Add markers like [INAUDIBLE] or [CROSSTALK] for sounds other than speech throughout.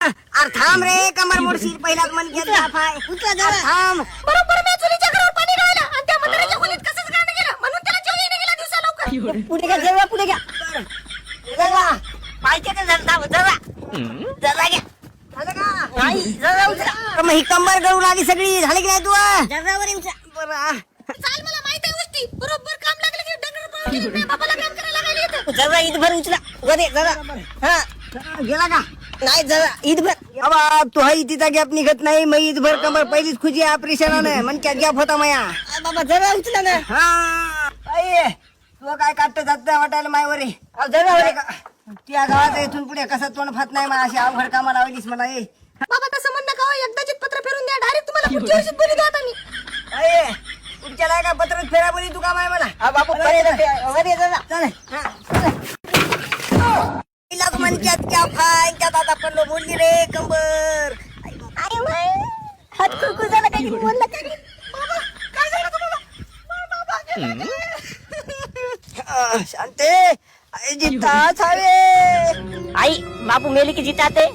अरे थांब रे कमर मोडशील पहिलाच मन केलं थांब. बरोबर मी चुलीच्या घरावर पाणी घायला आणि त्या म्हाताऱ्याच्या खोलीत कसंच गाणं गेलं. म्हणून त्याला जेवण येणे गेला दिवसा लवकर. पुढे घ्या जरा पुढे घ्या. जरा पाहिजे का जरा थांब, जरा. जरा घ्या. झालं का? नाही, जरा उचला. अरे मग ही कंबर गळून आली सगळी. झाली की नाही तू? जरावर उचला. बरं. आ. चाल मला माहीत आहे गोष्टी. बरोबर काम लागलं की डंगर पळून गेलं. माझ्या बाबाला काम करायला लागले इथं. जरा ईदभर उचला. वर ये, जरा. हा. गेला का? नाही जरा ईदभर. बाबा तू हा तिचा गॅप निघत नाही मग ईदभर कमर पहिलीच खुजी ऑपरेशनानं मन क्या गॅप होता माया. बाबा जरा उचला ना. हा. तू काय काढत जात नाही वाटायला मायवर. रे अहो, जरा वर ये का त्या गावात इथून पुढे कसं तोंड फात नाही मला अशी अवघड कामा लावलीस मला ए. बाबा तसं म्हणणं का हो, एकदाचीच पत्र फिरून द्या डायरेक्ट तुम्हाला पुढच्या वर्षी बोली द्या आता मी. अये पुढच्या नाही का पत्र फेरा बोली तू काम आहे मला? बापू चल. तिला मनक्यात क्या क्या दादा पण बोलली रे कंबर अरे बाई, हात कुरकुर झाला काही बोलला काही बाबा काय झालं तुम्हाला आ, शांते आई जिता छावे आई बापू मेली की जितात तुम्ही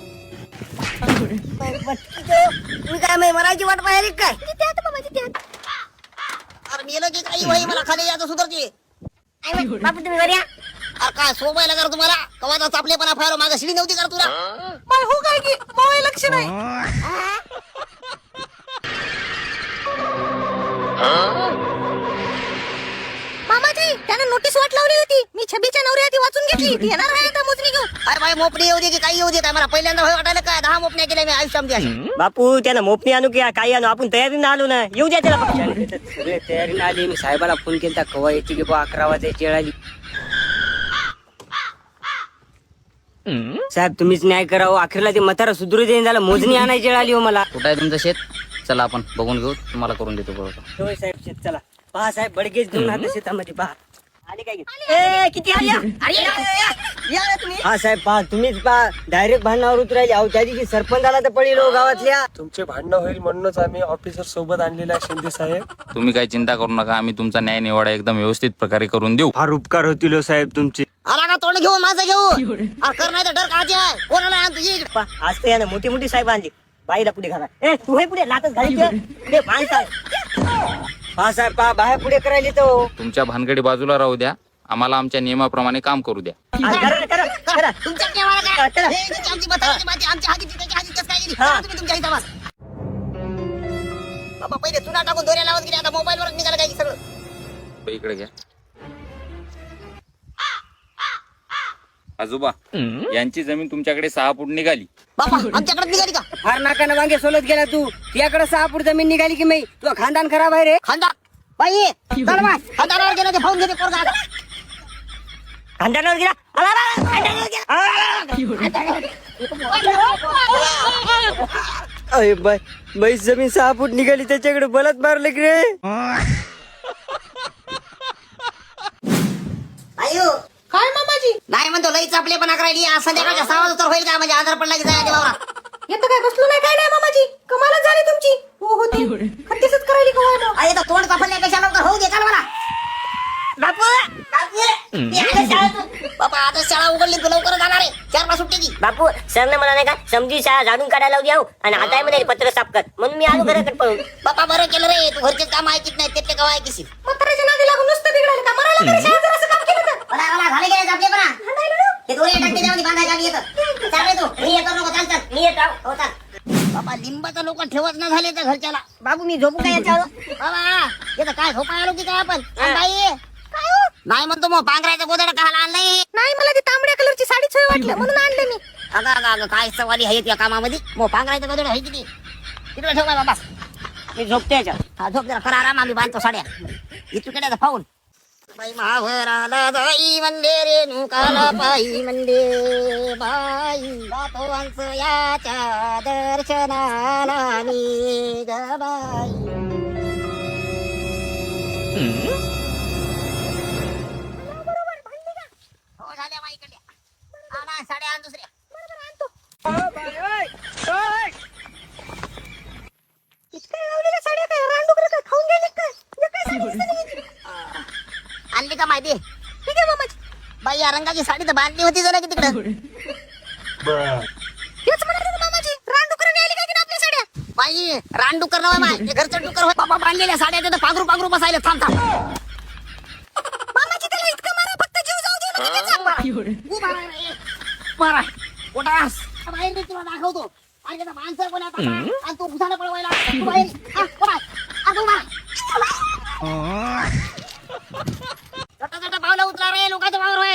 काय माहिती मराठी वाट पाहिली काय आता बाबा आता. अरे मेलं की काही वही मला खाली याचं सुधारते आई बाई, बापू तुम्ही बऱ्या अरे काय सोबायला कर तुम्हाला कवाचा चापलेपणा फायर मागे शिडी नव्हती कर तुला? बाई, हो काय की? बाबा लक्ष नाही. मामाजी त्यानं नोटीस वाट लावली होती. मी छबीच्या नवऱ्या ती वाचून घेतली. ती येणार आहे आता मोजणी घेऊन. अरे भाई मोपडी येऊ दे की काही येऊ दे. काय मला पहिल्यांदा भय वाटायला काय? दहा मोपण्या केल्या मी. आयुष्यामध्ये अशा. बापू त्यानं मोपणी आणू की काही आणू? आपण तयारीनं आलो ना. येऊ द्या त्याला फक्त सगळे तयारीला आली. मी साहेबाला फोन केला कवा यायची की बा अकरा वाजायची वेळ आली. साहेब तुम्हीच न्याय करावं. अखेरला ते म्हातारा सुधरू देईन झालं. मोजणी आणायची वेळ आली हो मला. कुठं आहे तुमचं शेत? चला आपण बघून घेऊ. तुम्हाला करून देतो बरोबर. होय साहेब शेत चला. पहा साहेब बडगेच घेऊन आता शेतामध्ये. पहा. आले काय ए किती आली? हा? अरे या, या, या. या रे तुम्ही. हा साहेब पहा तुम्हीच पहा डायरेक्ट भांडणावर उतरायले अहो त्या दिवशी सरपंच आला तर पडेल हो गावातल्या. तुमचे भांडणं होईल म्हणूनच आम्ही ऑफिसर सोबत आणलेला आहे शिंदे साहेब. तुम्ही काही चिंता करू नका आम्ही तुमचा न्याय निवाडा एकदम व्यवस्थित प्रकारे करून देऊ. फार उपकार होतील हो साहेब तुमचे. आला का तोंड घेऊ माझं घेऊ अरे कर नाही तर डर आहे कोणाला आणतो? ये इकडे. पहा, आज तर यानं मोठी मोठी साहेब आणली. बाईला पुढे घाला. ए तू हे पुढे लातच घाली पुढे बांध साहेब. हा साहेब पहा बाहेर पुढे करायला तो तुमच्या भानगडी बाजूला राहू द्या. आम्हाला आमच्या नियमाप्रमाणे काम करू द्या. करा ना, करा करा. तुमच्या केव्हा काय? चला. हे आमची आमची तिथे काय गेली हा. तुम्ही तुमच्या. बाबा पहिले चुना टाकून दोऱ्या लावत गेले आता मोबाईल वर निघालं काय सगळं? इकडे घ्या. आजोबा यांची जमीन तुमच्याकडे सहा फूट निघाली. बाबा आमच्याकडे निघाली का? फार नाकानं वांगे सोलत गेला तू. याकडे सहा फूट जमीन निघाली की मी? तुझं खानदान खराब आहे रे. खांदा बाई चल बाय खांदावर गेलं ते पाहून घेते पोरगा आता. खानदानावर गेला? आला, आला, आला, खानदानावर गेला. आला, आला, आला. अय बाय बाई जमीन सहा फूट निघाली त्याच्याकडे बलत मारले की रे. नाही म्हणतो लई चापले पण करायली. आज संध्याकाळच्या सहा वाजता तर होईल का? म्हणजे आधार पडला की जायला बाबा. येतं काय? बसलो नाही काय नाही मामाजी? कमालच झाली तुमची. हो होती खड्डीसच करायली का व्हायला आई आता तोंड चापल्यापेक्षा लवकर होऊ दे चाल मला बापू! बापू! ते आलं शाळेतून. बाबा आता शाळा उघडली तू लवकर जाणार आहे. चार पाच सुट्टी बापू सरने मला नाही का समजी शाळा झाडून काढायला लावली आहो. आणि आता म्हणे पत्र साफ कर. म्हणून मी आलो घराकडे पळून. बाबा बरं केलं रे. तू घरचे काम ऐकित नाही ते कवा ऐकिशील? म्हाताऱ्याच्या नादी लागून नुसतं बिघडायला का? मरायला लागलं शाळेत जरासं काम केलं तर? मला मला झाले गेले आपले पण? हे दोन्ही टाकते त्यामध्ये बांधायला आली येतं. चाल रे तू. मी येतो नको. चाल चाल. मी येतो हो चाल. बाबा लिंबाचं लोक ठेवत ना झाले तर घरच्याला. बाबू मी झोपू काय याच्यावर? बाबा येतं काय झोपा आलो की काय आपण? बाई हो? नाही म्हणतो मग पांघरायचं गोदड काहाला आणलंय. नाही मला ती तांबड्या कलरची साडी छय वाटलं. म्हणून आणलं मी. अगं अगं अगं काय सवारी आहेत या कामामध्ये? मग पांघरायचं गोदड आहे किती तिकडे ठेव बाबा मी झोपते याच्यावर. हा झोप जरा करा आराम आम्ही बांधतो साड्या. इकडे पाहून. बाई महावराला जाई म्हणले रे नुकाला पायी म्हणले बाई अंश याच्या दर्शनाला मी ग बाई हो झाल्या आणा साड्या आण दुसऱ्या इतक्या लावलेल्या साड्या काय रानडुकरं काय खाऊन गेले काय हे काय साडी दिसत नाही याची? माहिती ठीक आहे मामाजी बाई या रंगाची साडी तर बांधली होती जरा की तिकडे हेच ना मामाजी हे रान डुकर नव्हे माय हे घरचं डुकर होय बाबा बांधलेल्या साड्या तिथं पागरू पागरू बसायला थांब थांब मामाची त्याला इतकं मारा फक्त जीव जाऊ दे ना त्याचा. मारा. उभा राहा रे. मारा. उठास. बाहेर मी तुला दाखवतो आणि त्याचा माणसं कोण आहे आता? आणि तो घुसाला पळवायला तू बाहेर उभा आहे. तू उभा आहे. चटा चटा पावलं उचला रे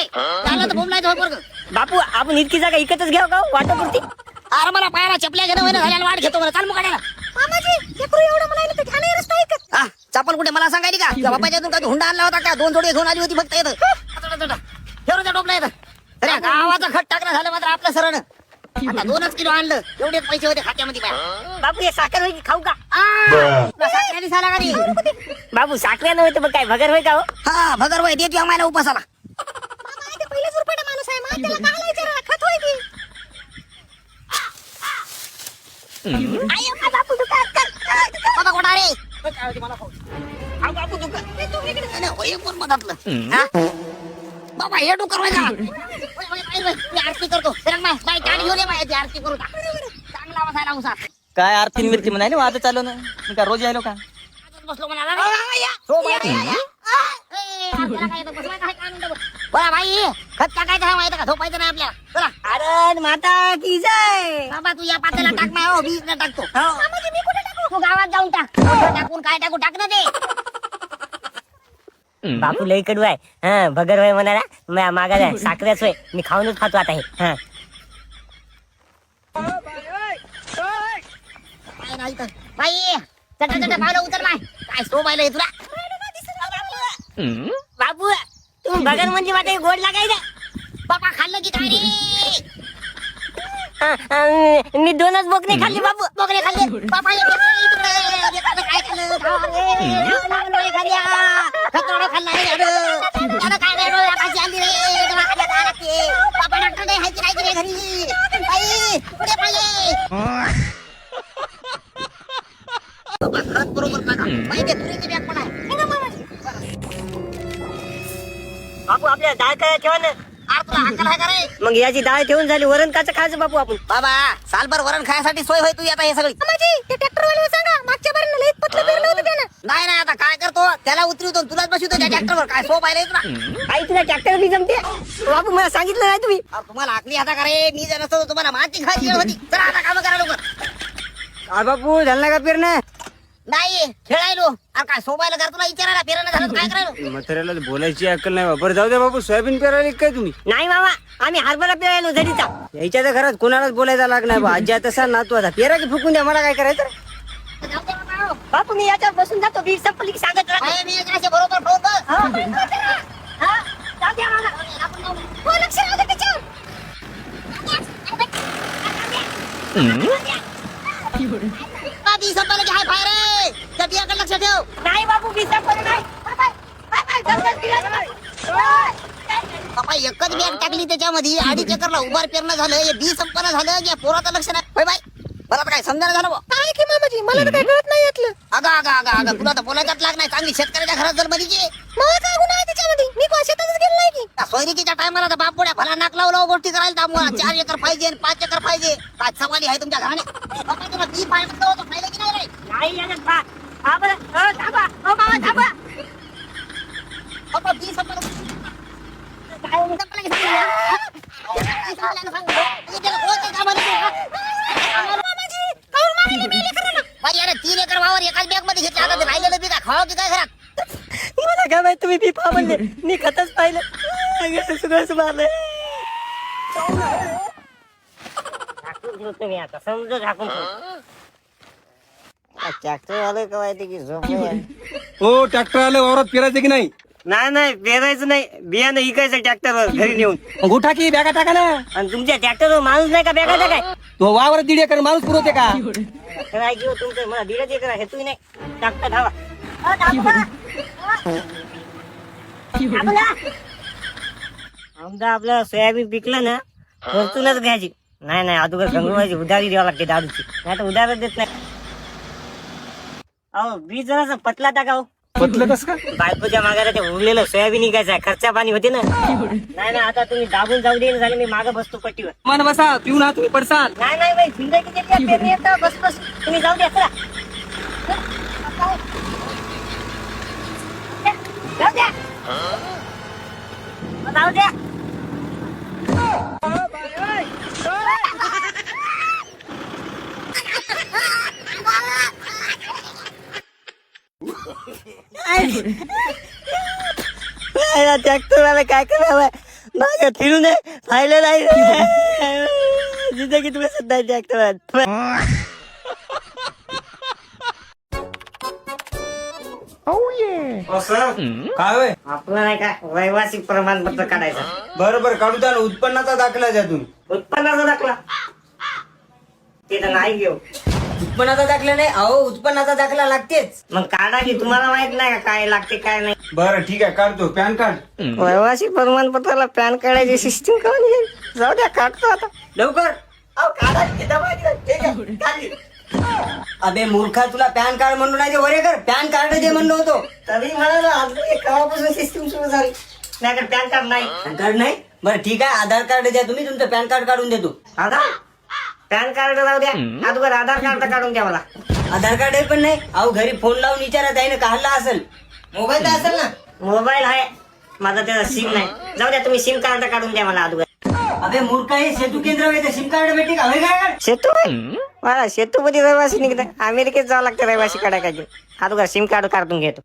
झालं तर बोंबलायचं होय पोरगं. बापू आपण इतकी जागा इकतच घ्याव का वाटपुरती अरे मला पायाला चपल्या घेणं होईना झाल्याला वाट घेतो मला चाल रस्ता ऐकत हा चपल कुठे? मला सांगायची का? तुझ्या बापाच्या काही हुंडा आणला होता का? दोन जोडी घेऊन आली होती फक्त येतं. ठेवून टोपला येतं अरे गावाचा खट टाकणं झालं मात्र आपलं सरळ आता दोनच किलो आणलं. एवढेच पैसे होते खात्यामध्ये बाया. बापू हे साखर की खाऊ का? साखरेने साला का रे? बाबू साखऱ्या नव्हे तर मग काय भगर होय का हो? हा भगर वय देत आम्हाला उपासाला हा? बाबा हे डुकर का? आरती करतो. आरती करू का? चांगला बसायला उसा. काय आरती मिरची म्हणाले आता चालू ना मी काय रोज यायलो का? बसलो म्हणाला हो, बाई, काय? बोला भाई खत टाकायचं आहे माहिती का? झोपायचं नाही आपल्याला. चला अरे माता की जय. बाबा तू या पात्याला टाक ना हो बीज न टाकतो. मी कुठे टाकू? तू गावात जाऊन टाक. कुठं टाकून काय टाकू? टाक ना ते. बापू लई कडू आहे. हा भगर होय म्हणाला. मा- मागा जाय [LAUGHS] साखऱ्याच होय. मी खाऊनच खातो आता हे. हा. काय नाही तर. बाई चटा चटा पावलं उतर बाय काय सो बायला तुला बापू. तुम्ही भगर म्हणजे वाटे गोड लागायचं बाबा खाल्लं की काय रे हा, हा, मी दोनच बोकणे खाल्ली बापू बघले खाल्ले बाबा हे बघ, इकडे. एकानं काय खाल्लं खा रे. लोळे खाल्ल्या. खतरडा खाल्ला रे यानं. यानं काय रे डोळ्या भाजी आणली रे दवाखान्यात आणायला लागते. बाबा डॉक्टर नाही हायची नाही की रे घरी बाई पुढे पाहिजे बाबा खत बरोबर टाका माहिती तुरीची बॅग पण बापू आपल्या डाळ काय ठेवा ना. अरे तुला अक्कल आहे का रे? मग याची डाळ ठेवून झाली वरण काच खायचं बापू आपण. बाबा सालभर वरण खायसाठी सोय होय तू आता हे सगळी. ते ट्रॅक्टर वाले सांगा मागच्या बारीनं लई पतलं पेरलं होतं त्यानं. नाही नाही आता काय करतो? त्याला उतरवतो तुलाच बसवतो त्या ट्रॅक्टरवर काय सोप आहे रे तुला? आई तुला ट्रॅक्टर बी जमते? बापू मला सांगितलं नाही तुम्ही. अरे तुम्हाला आकली आता का रे? मी जर नसतो तर तुम्हाला माती खायची वेळ होती. चला आता काम करा लवकर. आ बापू झालं का पेरणं? नाही खेळायलो अरे काय सोबायला कर तुला विचारायला पेरणं झालं तर काय करायलो [LAUGHS] म्हाताऱ्याला बोलायची अक्कल नाही बरं जाऊ दे बापू सोयाबीन पेरायला काय तुम्ही नाही मामा आम्ही हरभरा पेरायलो झडीचा याच्या तर घरात कोणालाच बोलायचा लाग नाही बा आजी तसा नातू आता पेरा की फुकून द्या मला काय करायचं जाऊ दे बाबा, हो. बापू मी याच्यावर बसून जातो बीड संपली की सांगत राहतो. आहे, मी याच्या बरोबर खाऊन बस. हा. हा? जाऊ द्या मला. आपण जाऊ. हो, लक्ष राहू दे त्याच्यावर. हा, ती संपायला की हाय फाय रे त्या बियाकडे लक्ष ठेव. नाही बापू बी संपलं नाही. बाय, बाय, बाय, बाय, जाऊ दे, बिया, बाय. बाबा एकच बॅग टाकली त्याच्यामध्ये. अडीच एकरला उभार पेरणं झालं बी संपन्न झालं या पोराचं लक्ष नाही. होय बाई मला तर काय समजायला झालं. काय की मामाजी? मला तर काय कळत नाही यातलं. अगं अगं अगं अगं तुला तर बोलायचाच लाग नाही. चांगली शेतकऱ्याच्या घरात जर मध्ये मला काय गुन्हा आहे त्याच्यामध्ये. मी कोण शेतातच गेलो नाही की. सोयरिकीच्या टायमाला तर बाप पुढे भला नाक लावलं गोष्टी करायला तर चार एकर पाहिजे पाच एकर पाहिजे. काय सवाली आहे तुमच्या घराने? तुला बी पाहिजे की नाही रे? नाही याच्यात बा हा बरं हो, थांबा हो मामा थांबा बाबा बी संपलं काय संपलं की सांगितलं? हा? काय संपलं ना सांग. हे त्याला कोणत्या कामाला ते, हा? बाई, अरे तीन एकर वावर एकाच बॅगमध्ये घेतले आता ते राहिलेलं बी काय खावा की काय घरात मला काय माहीत तुम्ही बी पहा म्हणले मी खतच पाहिलं सगळं सगळंच मारलं झाकून ठेवतो मी आता समजा झाकून ट्रॅक्टर आलं का माहिती की हो ट्रॅक्टर आलं वावरात फिरायचं की नाही? नाही नाही पेरायचं नाही. बियाणं इकायचं ट्रॅक्टरवर घरी नेऊन. मग उठा की बॅगा टाका ना. आणि तुमच्या ट्रॅक्टरवर माणूस नाही का? बेगाचा काय तो वावर दीड एकर माणूस पुरवते का? काय घेऊ तुमचं मला दीडच एकर आहे तू नाही. टाकता धावा. हो. आमदा आपलं सोयाबीन पिकलं ना वरतूनच घ्यायची. नाही नाही अगोदर गंगवायची उधारी द्यावं लागते दारूची. नाही तर उधारच देत नाही. अहो वीज जणांचा पतला टाकाव हो? पतलं कस का बायकोच्या मागायला ते उरलेलं सोयाबीन निघायचा खर्चा पाणी होते ना. नाही ना आता तुम्ही दाबून जाऊ देईल झाले मी मागे बसतो पट्टीवर. मन बसा पिऊन हा तुम्ही पडसा नाही नाही बाई जिंदगी दिली तर बस बस. तुम्ही जाऊ द्या चला. जाऊ द्या. जाऊ द्या. वाला काय करावं नाही जिंदगी तुम्ही सध्या ट्रॅक्टर काय आपलं नाही का रहिवासी प्रमाणपत्र काढायचं. बरं बरं काढू द्या ना उत्पन्नाचा दाखला द्या तुम्ही. उत्पन्नाचा दाखला. ते तर नाही घेऊ. उत्पन्नाचा दाखला नाही अहो उत्पन्नाचा दाखला लागतेच. मग काढा की तुम्हाला माहीत नाही का काय लागते काय नाही. बरं ठीक आहे काढतो. पॅन कार्ड रहिवासी प्रमाणपत्राला पॅन कार्डाची सिस्टीम करून येईल. जाऊ द्या काढतो आता. लवकर. अहो, काढा की, दबा की, ठीक आहे, काढली. अबे मूर्खा तुला पॅन कार्ड म्हणून नाही वरे कर. पॅन कार्ड दे म्हणलो होतो. तरी म्हणाला केव्हापासून सिस्टीम सुरू झाली. नाही का पॅन कार्ड नाही. पॅन कार्ड नाही? बरं ठीक आहे आधार कार्ड द्या तुम्ही तुमचं पॅन कार्ड काढून देतो. आधार? पॅन कार्ड जाऊ द्या. अगोदर आधार कार्ड काढून द्या मला. आधार कार्ड आहे पण नाही. अहो घरी फोन लावून विचारत आहे ना काढला असेल. मोबाईल तर असेल ना? मोबाईल आहे. माझा त्याचा सिम नाही. जाऊ द्या तुम्ही सिम कार्ड काढून द्या मला अगोदर. अबे मूर्खा हे सेतू केंद्र सिम कार्ड भेटे का? होय काय सेतू मला सेतू मध्ये रहिवासी निघत. अमेरिकेत जावं लागतं रहिवासी काढायला. अगोदर सिम कार्ड काढून घेतो.